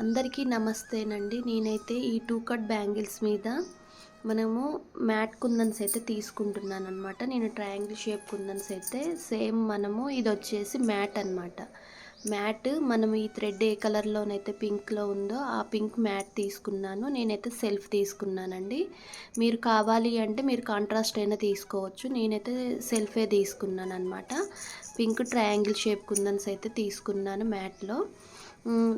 అందరికీ నమస్తేనండి. నేనైతే ఈ టూ కట్ బ్యాంగిల్స్ మీద మనము మ్యాట్ కుందన్స్ అయితే తీసుకుంటున్నాను అనమాట నేను ట్రయాంగిల్ షేప్ కుందన్స్ అయితే సేమ్ మనము ఇది వచ్చేసి మ్యాట్ అనమాట మ్యాట్ మనం ఈ థ్రెడ్ ఏ కలర్లోనైతే పింక్లో ఉందో ఆ పింక్ మ్యాట్ తీసుకున్నాను. నేనైతే సెల్ఫ్ తీసుకున్నానండి. మీరు కావాలి అంటే మీరు కాంట్రాస్ట్ అయినా తీసుకోవచ్చు. నేనైతే సెల్ఫే తీసుకున్నాను అనమాట పింక్ ట్రయాంగిల్ షేప్ కుందన్స్ అయితే తీసుకున్నాను మ్యాట్లో.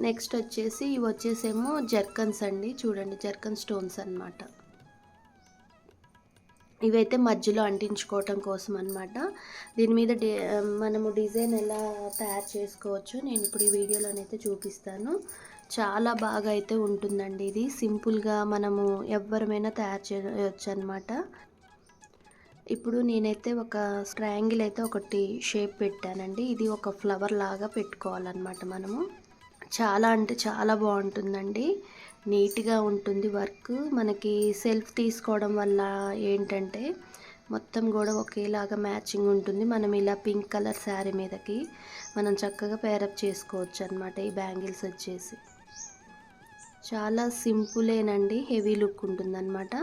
నెక్స్ట్ వచ్చేసి ఇవి వచ్చేసేమో జర్కన్స్ అండి. చూడండి జర్కన్ స్టోన్స్ అనమాట ఇవైతే మధ్యలో అంటించుకోవటం కోసం అనమాట దీని మీద డి మనము డిజైన్ ఎలా తయారు చేసుకోవచ్చు నేను ఇప్పుడు ఈ వీడియోలోనైతే చూపిస్తాను. చాలా బాగా అయితే ఉంటుందండి ఇది. సింపుల్గా మనము ఎవరమైనా తయారు చేయవచ్చు అనమాట ఇప్పుడు నేనైతే ఒక ట్రయాంగిల్ అయితే ఒకటి షేప్ పెట్టానండి. ఇది ఒక ఫ్లవర్ లాగా పెట్టుకోవాలన్నమాట మనము. చాలా అంటే చాలా బాగుంటుందండి. నీట్గా ఉంటుంది వర్క్. మనకి సెల్ఫ్ తీసుకోవడం వల్ల ఏంటంటే మొత్తం కూడా ఒకేలాగా మ్యాచింగ్ ఉంటుంది. మనం ఇలా పింక్ కలర్ శారీ మీదకి మనం చక్కగా పేరప్ చేసుకోవచ్చు అనమాట ఈ బ్యాంగిల్స్ వచ్చేసి. చాలా సింపులేనండి హెవీ లుక్ ఉంటుందన్నమాట.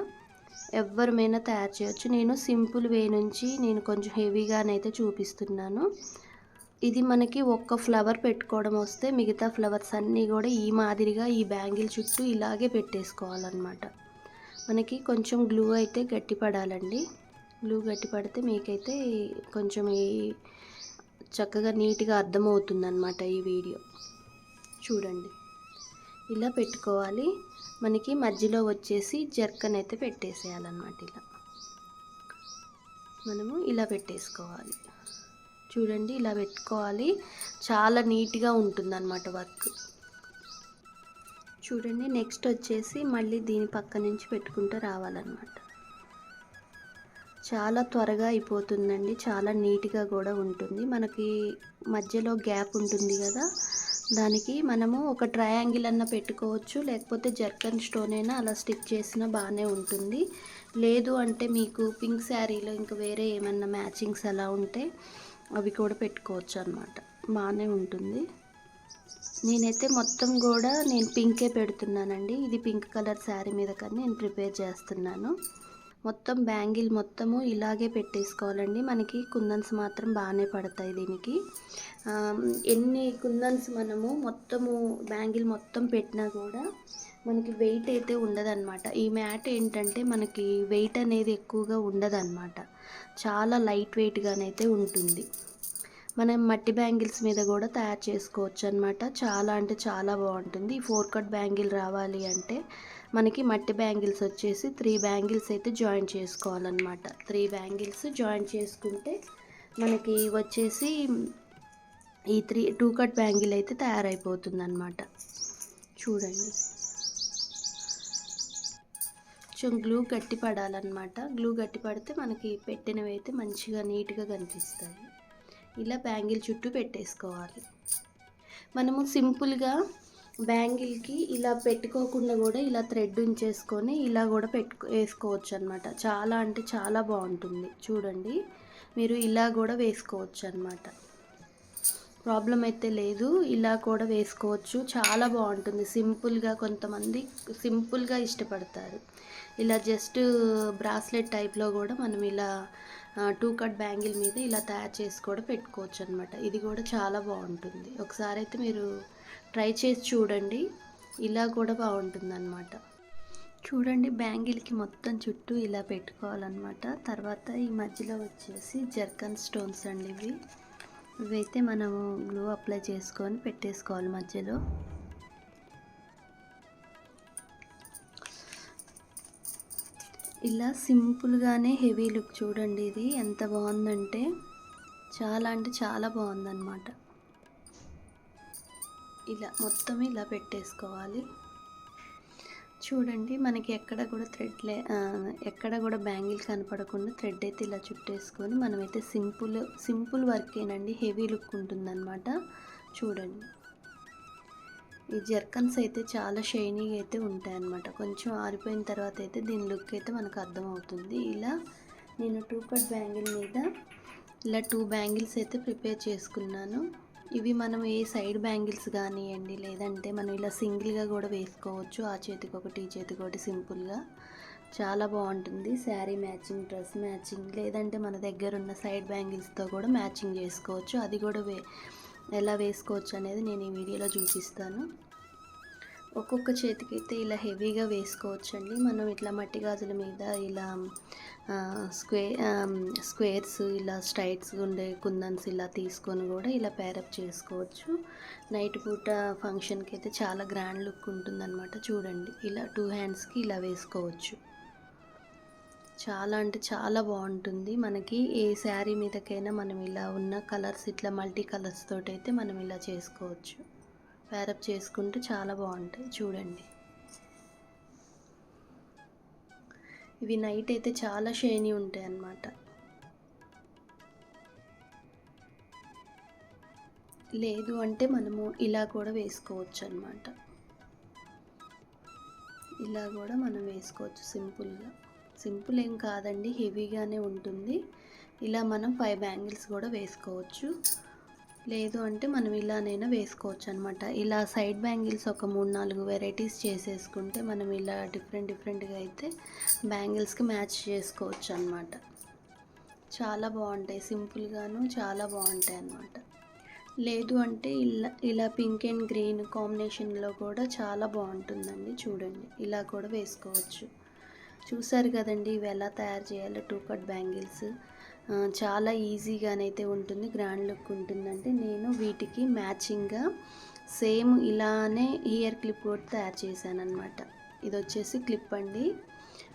ఎవరిమైనా తయారు చేయొచ్చు. నేను సింపుల్ వే నుంచి నేను కొంచెం హెవీగానైతే చూపిస్తున్నాను. ఇది మనకి ఒక్క ఫ్లవర్ పెట్టుకోవడం వస్తే మిగతా ఫ్లవర్స్ అన్నీ కూడా ఈ మాదిరిగా ఈ బ్యాంగిల్ చుట్టూ ఇలాగే పెట్టేసుకోవాలన్నమాట. మనకి కొంచెం గ్లూ అయితే గట్టి పడాలండి గ్లూ గట్టిపడితే మీకైతే కొంచెం ఈ చక్కగా నీట్గా అర్థమవుతుందన్నమాట ఈ వీడియో. చూడండి. ఇలా పెట్టుకోవాలి. మనకి మధ్యలో వచ్చేసి జర్కన్ అయితే పెట్టేసేయాలన్నమాట ఇలా. మనము ఇలా పెట్టేసుకోవాలి. చూడండి ఇలా పెట్టుకోవాలి. చాలా నీట్గా ఉంటుందన్నమాట వర్క్. చూడండి నెక్స్ట్ వచ్చేసి మళ్ళీ దీని పక్క నుంచి పెట్టుకుంటూ రావాలన్నమాట. చాలా త్వరగా అయిపోతుందండి. చాలా నీట్గా కూడా ఉంటుంది. మనకి మధ్యలో గ్యాప్ ఉంటుంది కదా. దానికి మనము ఒక ట్రయాంగిల్ అన్న పెట్టుకోవచ్చు. లేకపోతే జర్కన్ స్టోన్ అయినా అలా స్టిక్ చేసినా బాగానే ఉంటుంది. లేదు అంటే మీకు పింక్ శారీలో ఇంకా వేరే ఏమన్నా మ్యాచింగ్స్ అలా ఉంటే అవి కూడా పెట్టుకోవచ్చు అనమాట బాగానే ఉంటుంది. నేనైతే మొత్తం కూడా నేను పింకే పెడుతున్నానండి. ఇది పింక్ కలర్ శారీ మీద కానీ నేను ప్రిపేర్ చేస్తున్నాను. మొత్తం బ్యాంగిల్ మొత్తము ఇలాగే పెట్టేసుకోవాలండి. మనకి కుందన్స్ మాత్రం బాగానే పడతాయి దీనికి. ఎన్ని కుందన్స్ మనము మొత్తము బ్యాంగిల్ మొత్తం పెట్టినా కూడా మనకి వెయిట్ అయితే ఉండదన్నమాట. ఈ మ్యాట్ ఏంటంటే మనకి వెయిట్ అనేది ఎక్కువగా ఉండదన్నమాట. చాలా లైట్ వెయిట్గానైతే ఉంటుంది. మనం మట్టి బ్యాంగిల్స్ మీద కూడా తయారు చేసుకోవచ్చు అనమాట చాలా అంటే చాలా బాగుంటుంది. ఈ ఫోర్ కట్ బ్యాంగిల్ రావాలి అంటే మనకి మట్టి బ్యాంగిల్స్ వచ్చేసి త్రీ బ్యాంగిల్స్ అయితే జాయిన్ చేసుకోవాలన్నమాట. త్రీ బ్యాంగిల్స్ జాయిన్ చేసుకుంటే మనకి వచ్చేసి ఈ త్రీ టూ కట్ బ్యాంగిల్ అయితే తయారైపోతుంది అనమాట చూడండి. కొంచెం గ్లూ గట్టి పడాలన్నమాట గ్లూ గట్టి పడితే మనకి పెట్టినవి అయితే మంచిగా నీట్గా కనిపిస్తాయి. ఇలా బ్యాంగిల్ చుట్టూ పెట్టేసుకోవాలి. మనము సింపుల్గా బ్యాంగిల్కి ఇలా పెట్టుకోకుండా కూడా ఇలా థ్రెడ్ ఉంచేసుకొని ఇలా కూడా పెట్టుకో వేసుకోవచ్చు అనమాట చాలా అంటే చాలా బాగుంటుంది. చూడండి. మీరు ఇలా కూడా వేసుకోవచ్చు అనమాట ప్రాబ్లం అయితే లేదు. ఇలా కూడా వేసుకోవచ్చు. చాలా బాగుంటుంది. సింపుల్గా కొంతమంది సింపుల్గా ఇష్టపడతారు. ఇలా జస్ట్ బ్రాస్లెట్ టైప్లో కూడా మనం ఇలా టూ కట్ బ్యాంగిల్ మీద ఇలా తయారు చేసి కూడా పెట్టుకోవచ్చు అనమాట ఇది కూడా చాలా బాగుంటుంది. ఒకసారి అయితే మీరు ట్రై చేసి చూడండి. ఇలా కూడా బాగుంటుంది అనమాట చూడండి బ్యాంగిల్కి మొత్తం చుట్టూ ఇలా పెట్టుకోవాలన్నమాట. తర్వాత ఈ మధ్యలో వచ్చేసి జర్కన్ స్టోన్స్ అండి ఇవి. ఇవైతే మనము గ్లూ అప్లై చేసుకొని పెట్టేసుకోవాలి మధ్యలో. ఇలా సింపుల్గానే హెవీ లుక్ చూడండి ఇది. ఎంత బాగుందంటే చాలా అంటే చాలా బాగుందన్నమాట. ఇలా మొత్తం ఇలా పెట్టేసుకోవాలి. చూడండి మనకి ఎక్కడ కూడా థ్రెడ్ లే ఎక్కడ కూడా బ్యాంగిల్ కనపడకుండా థ్రెడ్ అయితే ఇలా చుట్టేసుకొని మనమైతే సింపుల్ సింపుల్ వర్కేనండి హెవీ లుక్ ఉంటుందన్నమాట. చూడండి. ఈ జర్కన్స్ అయితే చాలా షైనీగా అయితే ఉంటాయన్నమాట. కొంచెం ఆరిపోయిన తర్వాత అయితే దీని లుక్ అయితే మనకు అర్థమవుతుంది. ఇలా నేను టూ కట్ బ్యాంగిల్ మీద ఇలా టూ బ్యాంగిల్స్ అయితే ప్రిపేర్ చేసుకున్నాను. ఇవి మనం ఏ సైడ్ బ్యాంగిల్స్ కానివ్వండి లేదంటే మనం ఇలా సింగిల్గా కూడా వేసుకోవచ్చు. ఆ చేతికి ఒకటి ఈ చేతికి ఒకటి సింపుల్గా. చాలా బాగుంటుంది. శారీ మ్యాచింగ్ డ్రెస్ మ్యాచింగ్ లేదంటే మన దగ్గర ఉన్న సైడ్ బ్యాంగిల్స్తో కూడా మ్యాచింగ్ చేసుకోవచ్చు. అది కూడా వే ఎలా వేసుకోవచ్చు అనేది నేను ఈ వీడియోలో చూపిస్తాను. ఒక్కొక్క చేతికి అయితే ఇలా హెవీగా వేసుకోవచ్చండి. మనం ఇట్లా మట్టి గాజుల మీద ఇలా స్క్వే స్క్వేర్స్ ఇలా స్ట్రైట్స్ ఉండే కుందన్స్ ఇలా తీసుకొని కూడా ఇలా ప్యారప్ చేసుకోవచ్చు. నైట్ పూట ఫంక్షన్కి అయితే చాలా గ్రాండ్ లుక్ ఉంటుందన్నమాట. చూడండి ఇలా టూ హ్యాండ్స్కి ఇలా వేసుకోవచ్చు. చాలా అంటే చాలా బాగుంటుంది. మనకి ఏ శారీ మీదకైనా మనం ఇలా ఉన్న కలర్స్ ఇట్లా మల్టీ కలర్స్ తోటైతే మనం ఇలా చేసుకోవచ్చు. ప్యారప్ చేసుకుంటే చాలా బాగుంటాయి. చూడండి. ఇవి నైట్ అయితే చాలా షైనీ ఉంటాయి అన్నమాట. లేదు అంటే మనము ఇలా కూడా వేసుకోవచ్చు అనమాట ఇలా కూడా మనం వేసుకోవచ్చు సింపుల్గా సింపుల్ ఏం కాదండి హెవీగానే ఉంటుంది. ఇలా మనం ఫైవ్ బ్యాంగిల్స్ కూడా వేసుకోవచ్చు. లేదు అంటే మనం ఇలానైనా వేసుకోవచ్చు అనమాట ఇలా సైడ్ బ్యాంగిల్స్ ఒక మూడు నాలుగు వెరైటీస్ చేసేసుకుంటే మనం ఇలా డిఫరెంట్ డిఫరెంట్గా అయితే బ్యాంగిల్స్కి మ్యాచ్ చేసుకోవచ్చు అనమాట చాలా బాగుంటాయి. సింపుల్గాను చాలా బాగుంటాయి అన్నమాట లేదు అంటే ఇలా ఇలా పింక్ అండ్ గ్రీన్ కాంబినేషన్లో కూడా చాలా బాగుంటుందండి చూడండి. ఇలా కూడా వేసుకోవచ్చు. చూసారు కదండి ఇవి ఎలా తయారు చేయాలో టూ కట్ బ్యాంగిల్స్. చాలా ఈజీగానైతే ఉంటుంది గ్రాండ్ లుక్ ఉంటుందంటే నేను వీటికి మ్యాచింగ్గా సేమ్ ఇలానే ఇయర్ క్లిప్ కూడా తయారు చేశాను అనమాట ఇది వచ్చేసి క్లిప్ అండి.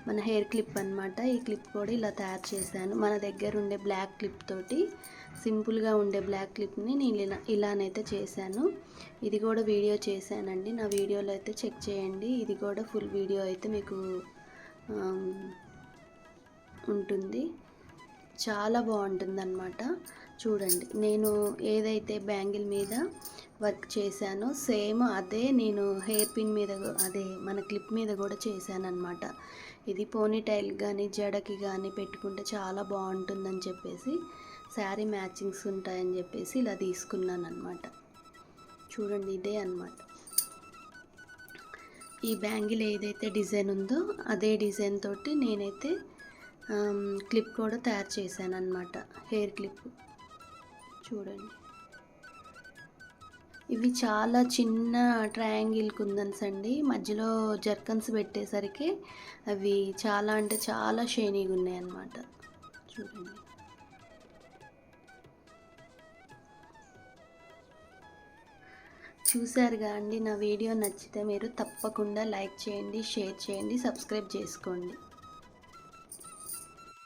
మన హెయిర్ క్లిప్ అనమాట ఈ క్లిప్ కూడా ఇలా తయారు చేశాను. మన దగ్గర ఉండే బ్లాక్ క్లిప్ తోటి సింపుల్గా ఉండే బ్లాక్ క్లిప్ని నేను ఇలా ఇలానైతే చేశాను. ఇది కూడా వీడియో చేశానండి. నా వీడియోలో అయితే చెక్ చేయండి. ఇది కూడా ఫుల్ వీడియో అయితే మీకు ఉంటుంది. చాలా బాగుంటుందన్నమాట. చూడండి నేను ఏదైతే బ్యాంగిల్ మీద వర్క్ చేశానో సేమ్ అదే నేను హెయిర్ పిన్ మీద అదే మన క్లిప్ మీద కూడా చేశాను ఇది పోనీ టైల్ కానీ జడకి కానీ పెట్టుకుంటే చాలా బాగుంటుందని చెప్పేసి శారీ మ్యాచింగ్స్ ఉంటాయని చెప్పేసి ఇలా తీసుకున్నాను అనమాట చూడండి ఇదే అనమాట ఈ బ్యాంగిల్ ఏదైతే డిజైన్ ఉందో అదే డిజైన్ తోటి నేనైతే క్లిప్ కూడా తయారు చేశాను అనమాట హెయిర్ క్లిప్. చూడండి. ఇవి చాలా చిన్న ట్రయాంగిల్ కుందన్స్ అండి. మధ్యలో జర్కన్స్ పెట్టేసరికి అవి చాలా అంటే చాలా షైనీగా ఉన్నాయి అన్నమాట చూడండి. చూశారుగా అండి నా వీడియో నచ్చితే మీరు తప్పకుండా లైక్ చేయండి షేర్ చేయండి సబ్స్క్రైబ్ చేసుకోండి.